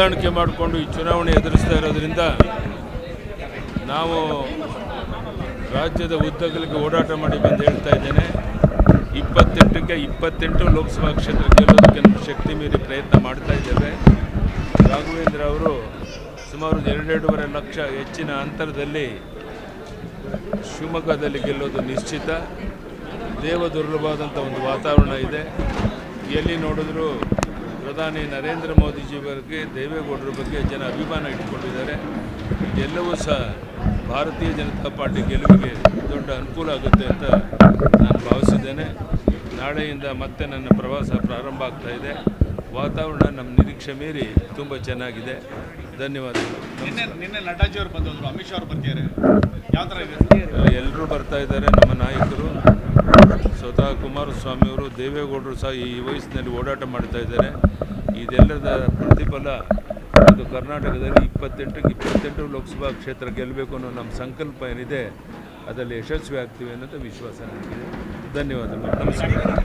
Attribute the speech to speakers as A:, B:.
A: ಹೊಂದಾಣಿಕೆ ಮಾಡಿಕೊಂಡು ಈ ಚುನಾವಣೆ ಎದುರಿಸ್ತಾ ಇರೋದ್ರಿಂದ ನಾವು ರಾಜ್ಯದ ಉದ್ದಗಲಿಗೆ ಓಡಾಟ ಮಾಡಿ ಬಂದು ಹೇಳ್ತಾ ಇದ್ದೇನೆ. ಇಪ್ಪತ್ತೆಂಟಕ್ಕೆ ಇಪ್ಪತ್ತೆಂಟು ಲೋಕಸಭಾ ಕ್ಷೇತ್ರ ಗೆಲ್ಲೋದಕ್ಕೆ ನಮ್ಮ ಶಕ್ತಿ ಮೀರಿ ಪ್ರಯತ್ನ ಮಾಡ್ತಾ ಇದ್ದೇವೆ. ರಾಘವೇಂದ್ರ ಅವರು ಸುಮಾರು ಎರಡೆರಡೂವರೆ ಲಕ್ಷ ಹೆಚ್ಚಿನ ಅಂತರದಲ್ಲಿ ಶಿವಮೊಗ್ಗದಲ್ಲಿ ಗೆಲ್ಲೋದು ನಿಶ್ಚಿತ. ದೇವ ದುರ್ಲಭವಾದಂಥ ಒಂದು ವಾತಾವರಣ ಇದೆ. ಎಲ್ಲಿ ನೋಡಿದ್ರೂ ಪ್ರಧಾನಿ ನರೇಂದ್ರ ಮೋದಿಜಿ ಬಗ್ಗೆ ದೇವೇಗೌಡರ ಬಗ್ಗೆ ಜನ ಅಭಿಮಾನ ಇಟ್ಕೊಂಡಿದ್ದಾರೆ ಇದೆಲ್ಲವೂ ಸಹ ಭಾರತೀಯ ಜನತಾ ಪಾರ್ಟಿ ಗೆಲುವಿಗೆ ದೊಡ್ಡ ಅನುಕೂಲ ಆಗುತ್ತೆ ಅಂತ ನಾನು ಭಾವಿಸಿದ್ದೇನೆ. ನಾಳೆಯಿಂದ ಮತ್ತೆ ನನ್ನ ಪ್ರವಾಸ ಪ್ರಾರಂಭ ಆಗ್ತಾ ಇದೆ. ವಾತಾವರಣ ನಮ್ಮ ನಿರೀಕ್ಷೆ ಮೀರಿ ತುಂಬ ಚೆನ್ನಾಗಿದೆ. ಧನ್ಯವಾದಗಳು.
B: ನಿನ್ನೆ ನಿನ್ನೆ ನಡ್ಡಾಜಿ ಅವರು ಬಂದವರು ಅಮಿತ್ ಶಾ ಅವರು ಬರ್ತಿದ್ದಾರೆ. ಯಾವ ಥರ ಇದೆ?
A: ಎಲ್ಲರೂ ಬರ್ತಾ ಇದ್ದಾರೆ ನಮ್ಮ ನಾಯಕರು. ಸ್ವತಃ ಕುಮಾರಸ್ವಾಮಿ ಅವರು ದೇವೇಗೌಡರು ಸಹ ಈ ವಯಸ್ಸಿನಲ್ಲಿ ಓಡಾಟ ಮಾಡ್ತಾ ಇದ್ದಾರೆ. ಇದೆಲ್ಲದ ಪ್ರತಿಫಲ ಅದು ಕರ್ನಾಟಕದಲ್ಲಿ ಇಪ್ಪತ್ತೆಂಟಕ್ಕೆ ಇಪ್ಪತ್ತೆಂಟು ಲೋಕಸಭಾ ಕ್ಷೇತ್ರ ಗೆಲ್ಲಬೇಕು ಅನ್ನೋ ನಮ್ಮ ಸಂಕಲ್ಪ ಏನಿದೆ, ಅದರಲ್ಲಿ ಯಶಸ್ವಿ ಆಗ್ತೀವಿ ಅನ್ನೋದು ವಿಶ್ವಾಸ ನನಗಿದೆ. ಧನ್ಯವಾದಗಳು. ನಮಸ್ಕಾರ.